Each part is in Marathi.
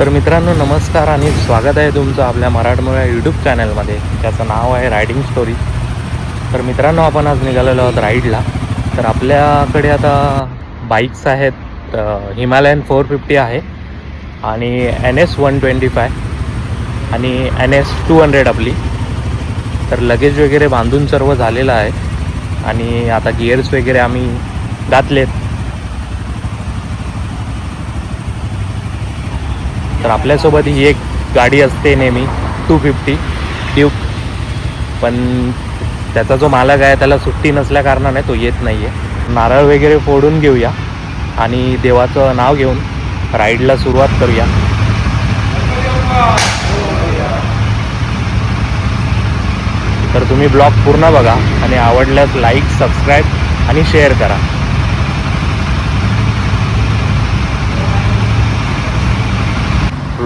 तर मित्रांनो नमस्कार आणि स्वागत आहे तुमचं आपल्या मराठमोळ्या यूट्यूब चॅनलमध्ये त्याचं नाव आहे रायडिंग स्टोरी तर मित्रांनो आपण आज निघालेलो आहोत राईडला. तर आपल्याकडे आता बाईक्स आहेत हिमालयन फोर फिफ्टी आहे आणि N S one twenty five आणि एन एस टू हंड्रेड आपली. तर लगेज वगैरे बांधून सर्व झालेलं आहे. आणि आता गिअर्स वगैरे आम्ही घातलेत. तर आपल्यासोबत ही एक गाडी असते नेहमी टू फिफ्टी ड्यूक पण त्याचा जो मालक आहे त्याला सुट्टी नसल्या कारणाने तो येत नाही आहे नारळ वगैरे फोडून घेऊया आणि देवाचं नाव घेऊन राईडला सुरुवात करूया. तर तुम्ही ब्लॉग पूर्ण बघा आणि आवडल्यास लाईक सबस्क्राईब आणि शेअर करा.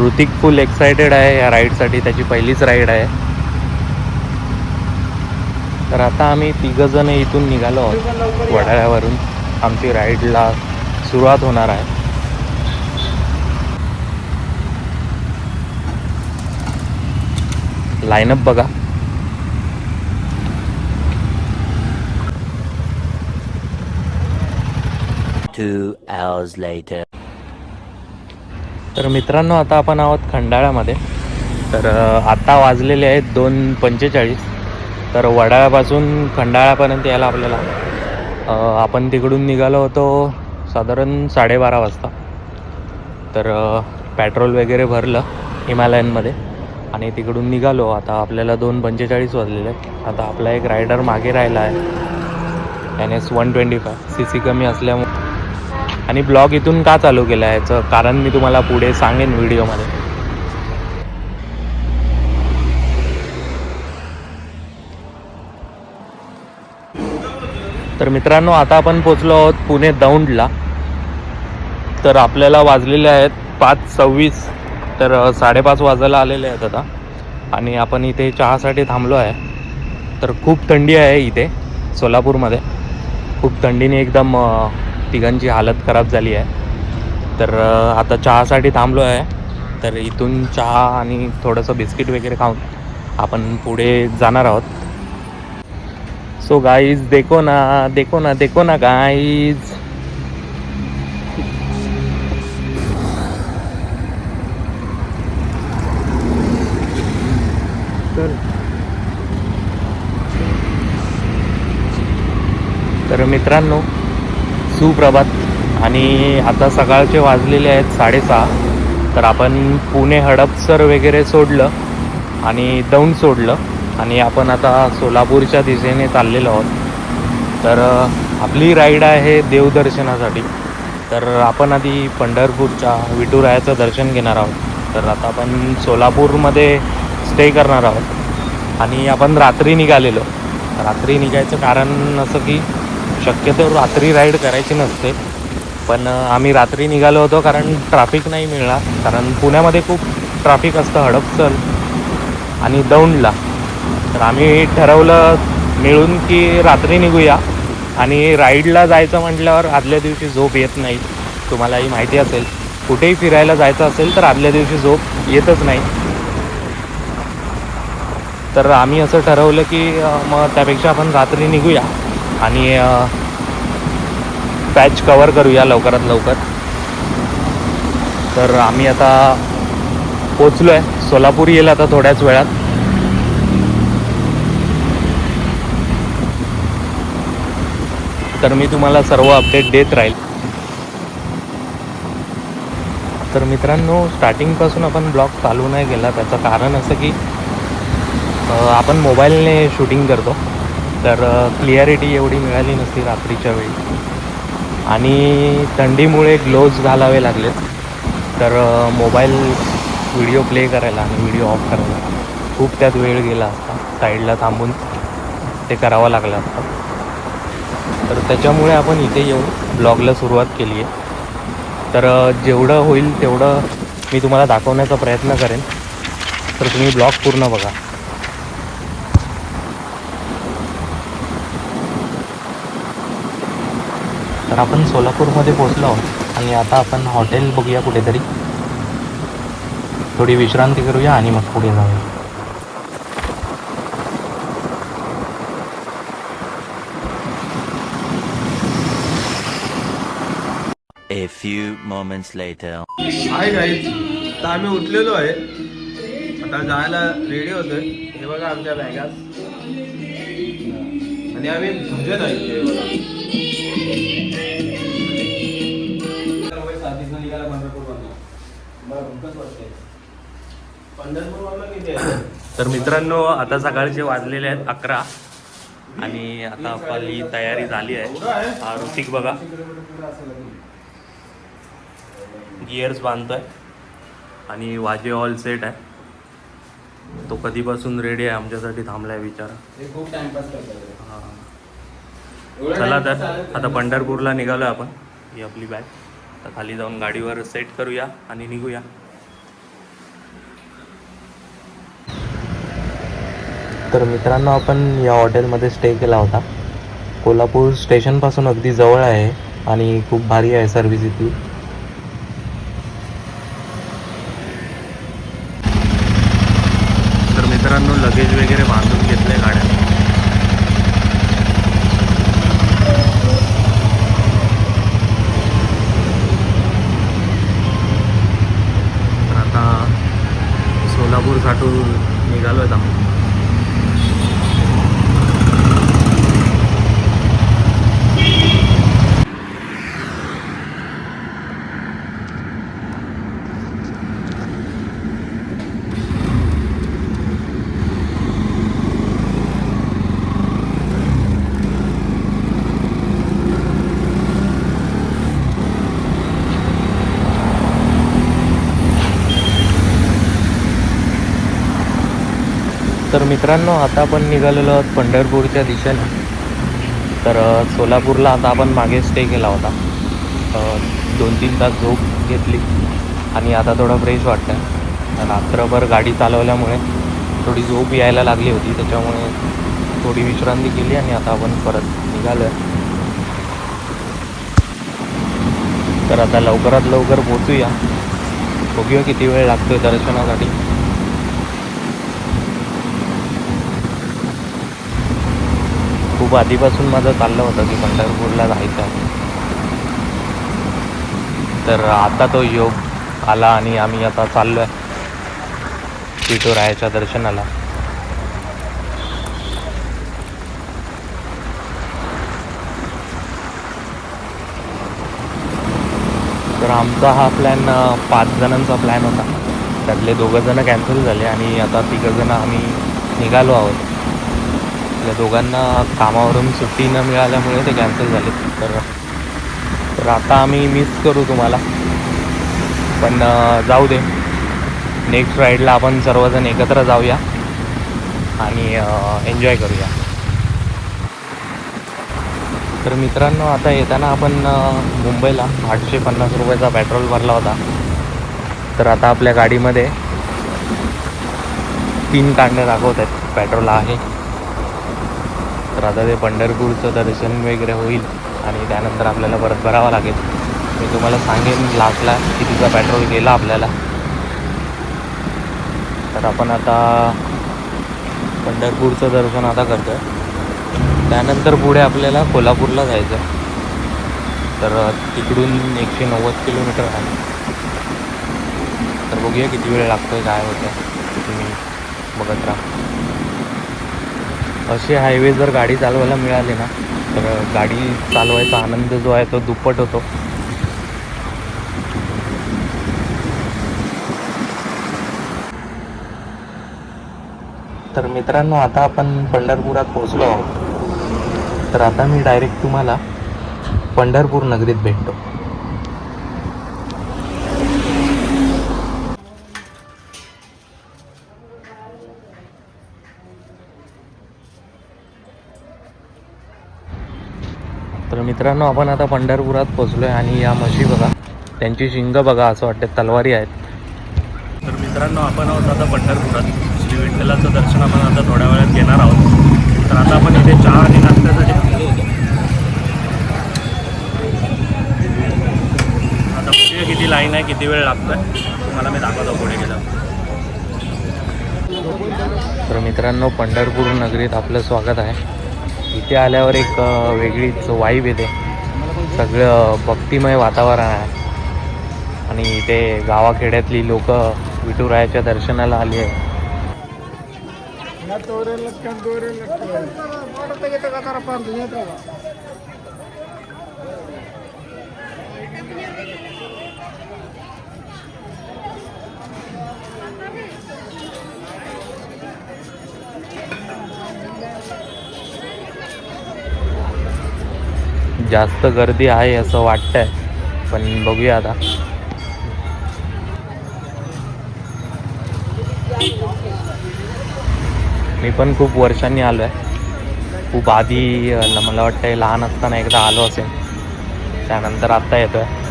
ऋतिक फुल एक्सायटेड आहे या राईडसाठी त्याची पहिलीच राईड आहे. तर आता आम्ही तिघंजण इथून निघालो आहोत वडाळ्यावरून. आमची राईडला सुरुवात होणार आहे. लाईनअप बघा. Two hours later. तर मित्रांनो आता आपण आहोत खंडाळ्यामध्ये. तर आत्ता वाजलेले आहेत दोन पंचेचाळीस. तर वडाळ्यापासून खंडाळ्यापर्यंत यायला आपल्याला आपण तिकडून निघालो होतो साधारण साडेबारा वाजता. तर पेट्रोल वगैरे भरलं हिमालयनमध्ये आणि तिकडून निघालो. आता आपल्याला दोन पंचेचाळीस वाजलेले आहेत. आता आपला एक रायडर मागे राहिला आहे. N S one twenty five C C कमी असल्यामुळे आणि ब्लॉग इथून का चालू केला आहे? याचं कारण मी तुम्हाला पुढे सांगेन व्हिडिओमध्ये. तर मित्रांनो आता आपण पोचलो आहोत पुणे दौंडला. तर आपल्याला वाजलेले आहेत पाच सव्वीस तर साडेपाच वाजायला आलेले आहेत आता. आणि आपण इथे चहासाठी थांबलो आहे. तर खूप थंडी आहे इथे सोलापूरमध्ये. खूप थंडीने एकदम तिघांची हालत खराब झाली आहे. तर आता चहासाठी थांबलो आहे. तर इथून चहा आणि थोडंसं बिस्किट वगैरे खाऊन आपण पुढे जाणार आहोत. सो गाईज देखो ना देखो ना देखो ना गाईज तर मित्रांनो सुप्रभात. आणि आता सकाळचे वाजलेले आहेत साडेसहा. तर आपण पुणे हडपसर वगैरे सोडलं आणि दौंड सोडलं. आणि आपण आता सोलापूरच्या दिशेने चाललेलो आहोत. तर आपली राईड आहे देवदर्शनासाठी. तर आपण आधी पंढरपूरच्या विठुरायाचं दर्शन घेणार आहोत. तर आता आपण सोलापूरमध्ये स्टे करणार आहोत. आणि आपण रात्री निघालेलो. रात्री निघायचं कारण असं की शक्यतो रात्री राईड करायची नसते. पण आम्ही रात्री निघालो होतो कारण ट्रॅफिक नाही मिळणार. कारण पुण्यामध्ये खूप ट्रॅफिक असतं हडपसर आणि दौंडला. तर आम्ही ठरवलं मिळून की रात्री निघूया. आणि राईडला जायचं म्हटल्यावर आदल्या दिवशी झोप येत नाही. तुम्हालाही माहिती असेल. कुठेही फिरायला जायचं असेल तर आदल्या दिवशी झोप येतच नाही. तर आम्ही असं ठरवलं की मग त्यापेक्षा आपण रात्री निघूया. आणि पॅच कवर करूया लवकरात लवकर. तर आम्ही आता पोचलो आहे सोलापूर येईल आता थोड्याच वेळात. तर मी तुम्हाला सर्व अपडेट देत राहील. तर मित्रांनो स्टार्टिंगपासून आपण ब्लॉग चालू नाही केला. त्याचं कारण असं की आपण मोबाईलने शूटिंग करतो. तर क्लिअरिटी एवढी मिळाली नसती रात्रीच्या वेळी. आणि थंडीमुळे ग्लोव्ज घालावे लागलेत तर मोबाईल व्हिडिओ प्ले करायला आणि व्हिडिओ ऑफ करायला. खूप त्यात वेळ गेला असता. साईडला थांबून ते करावं लागलं असतं. तर त्याच्यामुळे आपण इथे येऊन ब्लॉगला सुरुवात केली आहे. तर जेवढं होईल तेवढं मी तुम्हाला दाखवण्याचा प्रयत्न करेन. तर तुम्ही ब्लॉग पूर्ण बघा. तर आपण सोलापूरमध्ये पोचलो आहोत आणि आता आपण हॉटेल बघूया कुठेतरी. थोडी विश्रांती करूया आणि मग पुढे जाऊया. A few moments later. आहे गाईज तर आम्ही उठलेलो आहे. आता जायला रेडी होतोय. हे बघा आमच्या बॅगात. आणि आम्ही भजन ऐकतोय तर मित्रांनो आता सकाळचे वाजलेले आहेत अकरा. आणि आता आपली तयारी झाली आहे. हा ऋतिक बघा. गिअर्स बांधतोय. आणि वाजे ऑल सेट आहे. तो कधीपासून रेडी आहे आमच्यासाठी थांबलाय विचारा हे हा. चला तर आता पंढरपूरला निघालो आपण. ही आपली बॅग तर खाली जाऊन गाडीवर सेट करूया आणि निघूया. तर मित्रांनो आपण या हॉटेलमध्ये स्टे केला होता. कोल्हापूर स्टेशनपासून अगदी जवळ आहे आणि खूप भारी आहे सर्व्हिस इथली. तर मित्रांनो लगेज वगैरे बांधून घेतले गाड्या. तर आता सोलापूरसाठी निघालो आहेत आम्ही. तर मित्रांनो आता आपण निघालेलो आहोत पंढरपूरच्या दिशेने. तर सोलापूरला आता आपण मागे स्टे केला होता. दोन तीन तास झोप घेतली आणि आता थोडं फ्रेश वाटतं आहे रात्रभर गाडी चालवल्यामुळे थोडी झोप यायला लागली होती त्याच्यामुळे थोडी विश्रांती केली आणि आता आपण परत निघालो तर आता लवकरात लवकर पोचूया बघूया किती वेळ लागतोय दर्शनासाठी. खूप आधीपासून माझं चाललं होतं की पंढरपूरला जायचं तर आता तो योग आला आणि आम्ही आता चाललो आहे. रायाच्या दर्शनाला. तर आमचा हा प्लॅन पाच जणांचा प्लॅन होता. त्यातले दोघं जणं कॅन्सल झाले आणि आता तिघं जणं आम्ही निघालो आहोत. आपल्या दोघांना कामावरून सुट्टी न मिळाल्यामुळे ते कॅन्सल झाले. तर तर आता आम्ही मिस करू तुम्हाला. पण जाऊ दे. नेक्स्ट राईडला आपण सर्वजण एकत्र जाऊया. आणि एन्जॉय करूया. तर मित्रांनो आता येताना आपण मुंबईला आठशे पन्नास रुपयाचा पेट्रोल भरला होता. तर आता आपल्या गाडीमध्ये तीन कांडे दाखवत आहेत. पेट्रोल आहे. तर आता ते पंढरपूरचं दर्शन वगैरे होईल आणि त्यानंतर आपल्याला परत भरावं लागेल. मी तुम्हाला सांगेन लास्टला कितीचा पेट्रोल गेला आपल्याला. तर आपण आता पंढरपूरचं दर्शन आता करतो आहे त्यानंतर पुढे आपल्याला कोल्हापूरला जायचं आहे तर तिकडून एकशे नव्वद किलोमीटर आहे. तर बघूया किती वेळ लागतो आहे काय होतं आहे तुम्ही बघत राहा. असे हायवे जर गाडी चालवायला मिळाले ना तर गाडी चालवायचा आनंद जो आहे तो दुप्पट होतो. तर मित्रांनो आता आपण पंढरपुरात पोहोचलो आहोत. तर आता मी डायरेक्ट तुम्हाला पंढरपूर नगरीत भेटतो. मित्रांनो आपण आता पंढरपुरात पोचलो आहे आणि या म्हशी बघा त्यांची शिंग बघा असं वाटतं तलवारी आहेत. तर मित्रांनो आपण आहोत आता पंढरपुरात. श्री विठ्ठलाचं दर्शन आपण आता थोड्या वेळात घेणार आहोत. तर आता आपण इथे चहा आणि नाश्त्यासाठी आता किती लाईन आहे किती वेळ लागतोय. तुम्हाला मी दाखवतो पुढे गेला तर मित्रांनो पंढरपूर नगरीत आपलं स्वागत आहे. इथे आल्यावर एक वेगळीच वाईब येते. सगळं भक्तिमय वातावरण आहे. आणि इथे गावाखेड्यातली लोक विठुरायाच्या दर्शनाला आली आहे जास्त गर्दी आहे असं वाटतंय. पण बघूया आता. मी पण खूप वर्षांनी आलो आहे खूप आधी मला वाटतं लहान असताना एकदा आलो असेल. त्यानंतर आत्ता येतो आहे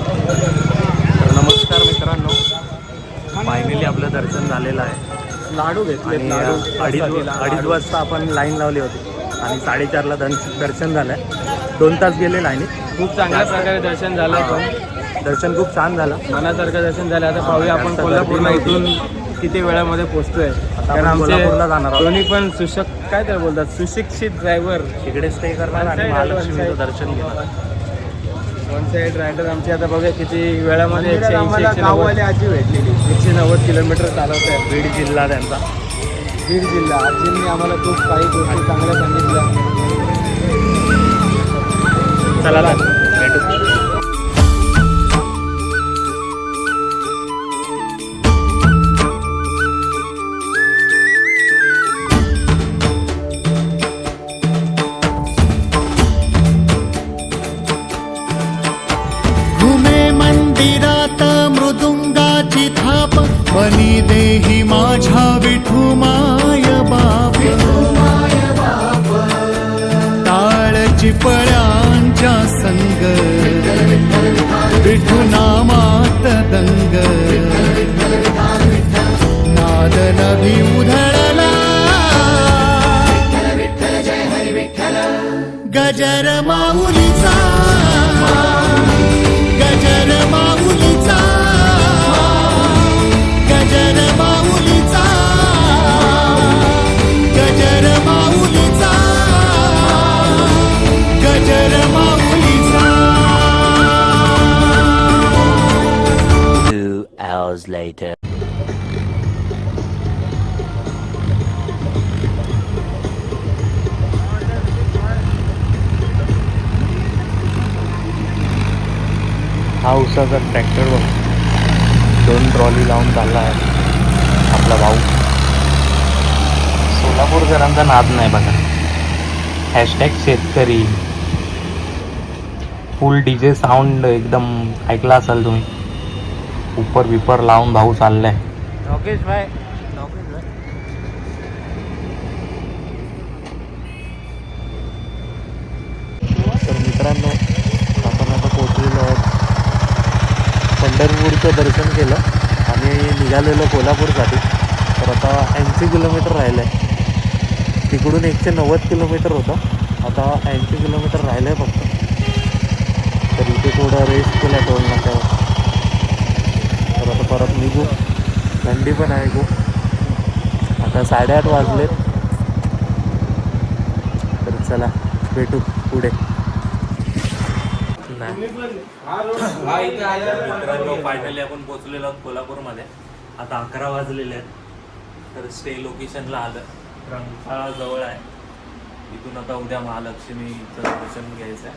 तर नमस्कार मित्रांनो फायनली आपलं दर्शन झालेलं आहे लाडू घेतले आणि अडीच अडीच वाजता आपण लाईन लावली होती. आणि साडेचारला दन दर्शन झालं आहे दोन तास गेले लाईनीत. खूप चांगल्या प्रकारे दर्शन झालं पण दर्शन खूप छान झालं. मनासारखं दर्शन झालं. आता पाहूया आपण कोल्हापूरला इथून किती वेळामध्ये पोहोचतोय कारण आमचे. दोन्ही पण सुशक काय त्याला बोलतात सुशिक्षित ड्रायव्हर तिकडे स्टे करणार आणि महालक्ष्मीचं. दर्शन घेणार. वन साईड रायडर आमची आता बघा किती वेळामध्ये एकशे ऐंशी एकशे नव्वद आजी भेटलेली. एकशे नव्वद किलोमीटर चालवत आहे बीड जिल्हा त्यांचा. बीड जिल्हा. आजींनी आम्हाला खूप काही गोष्टी चांगल्या सांगितल्या. चला. टाळची पळ्यांच्या संग हा ट्रॅक्टर बघ दोन ट्रॉली लावून चालला आहे आपला भाऊ. सोलापूरकरांचा नाद नाही बघा. हॅशटॅग शेतकरी. फुल डी जे साऊंड एकदम ऐकला असाल तुम्ही. उपर विपर लावून भाऊ चाललाय. राकेश भाई तर मित्रांनो आपण आता पोहोचलेलो आहोत पंढरपूरचं दर्शन केलं आणि निघालेलं कोल्हापूरसाठी. तर आता ऐंशी किलोमीटर राहिलं आहे तिकडून एकशे नव्वद किलोमीटर होतं. आता ऐंशी किलोमीटर राहिलं आहे फक्त. तर इथे थोडं रेस्ट केलं टोल नाक्यावर. तर आता परत निघू. थंडी पण आहे खूप. आता साडेआठ वाजलेत. तर चला भेटू पुढे. मित्रांनो फायनली आपण पोहोचलेलो आहोत कोल्हापूरमध्ये. आता अकरा वाजलेले आहेत. तर स्टे लोकेशनला आलं. रंकाळा जवळ आहे. इथून आता उद्या महालक्ष्मीचं दर्शन घ्यायचं आहे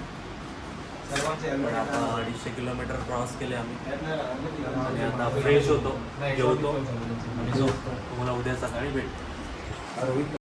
पण आता अडीचशे किलोमीटर क्रॉस केले आम्ही. आणि आता फ्रेश होतो जेवतो. आणि झोपतो. तुम्हाला उद्या सकाळी भेटतो.